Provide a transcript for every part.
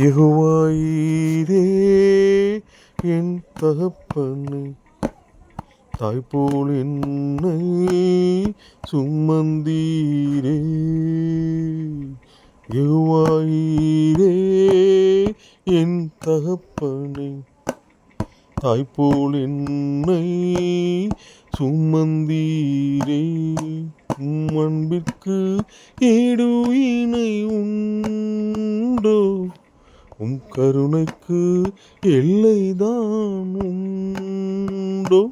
யெகோவாயீரே என் தகப்பனை. தாய்போல் என்னை சுமந்தீரே. யெகோவாயீரே என் தகப்பனை. தாய்போல் என்னை சுமந்தீரே. உம் அன்பிற்கு ஈடு இணை உண்டோ? உம் கருணைக்கு எல்லைதான் உண்டோ?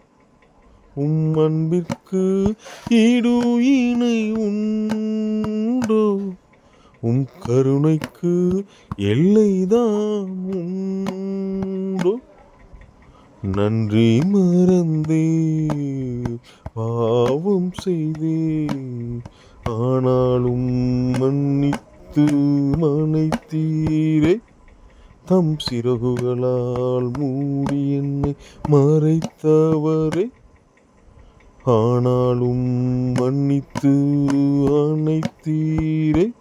உம் அன்பிற்கு ஈடு இணை உண்டோ? உம் கருணைக்கு எல்லைதான் உண்டோ? நன்றி மறந்தே பாவம் செய்தே ஆனாலும் மன்னித்து மனைத்தீரே. தம் சிறகுகளால் மூடி என்னை மறைத்தவரே. ஆனாலும் மன்னித்து அனைத்தீரே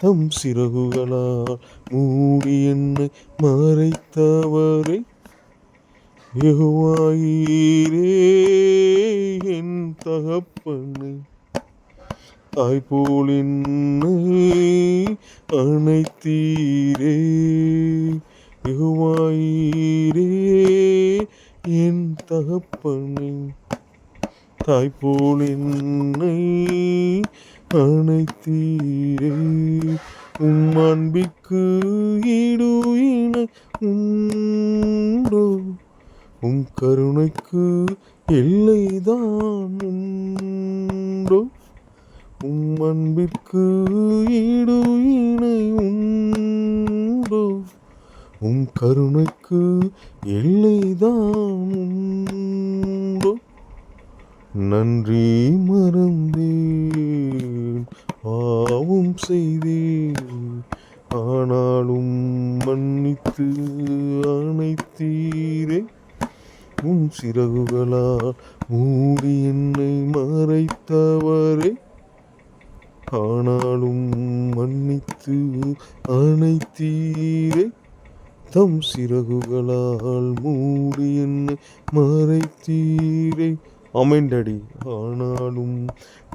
தம் சிறகுகளால் மூடி என்னை மறைத்தவரே. யெகோவாயீரே என் தகப்பனை. தாய்போல் என்னை அணைத்தீரே யெகோவாயீரே என் தகப்பனை. தாய்போலின்னை அணைத்தீரே உம் அன்பிற்கு ஈடு இணை உண்டோ? உம் கருணைக்கு எல்லைதான் உண்டோ? உம் அன்பிற்கு ஈடு இணை உண்டோ? உம் கருணைக்கு எல்லைதான் உண்டோ? நன்றி மறந்தேன் பாவம் செய்தேன். ஆனாலும் மன்னித்து அனைத்தீரே உம் சிறகுகளால் மூடி என்னை மறைத்தவரே. ஆனாலும் மன்னித்து அனைத்தீரே தம் சிறகுகளால் மூடி என்னை மறைத்தீரே. அமைண்டடி ஆனாலும்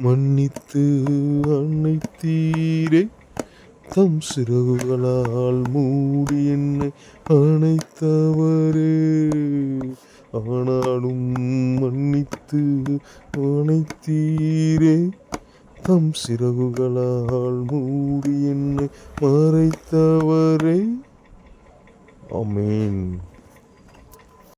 மன்னித்து அனைத்தீரே தம் சிறகுகளால் மூடி என்னை அணைத்தவரே. ஆனாலும் மன்னித்து அனைத்தீரே தம் சிறகுகளால் மூடி என்னை மறைத்தவரே. அமீன்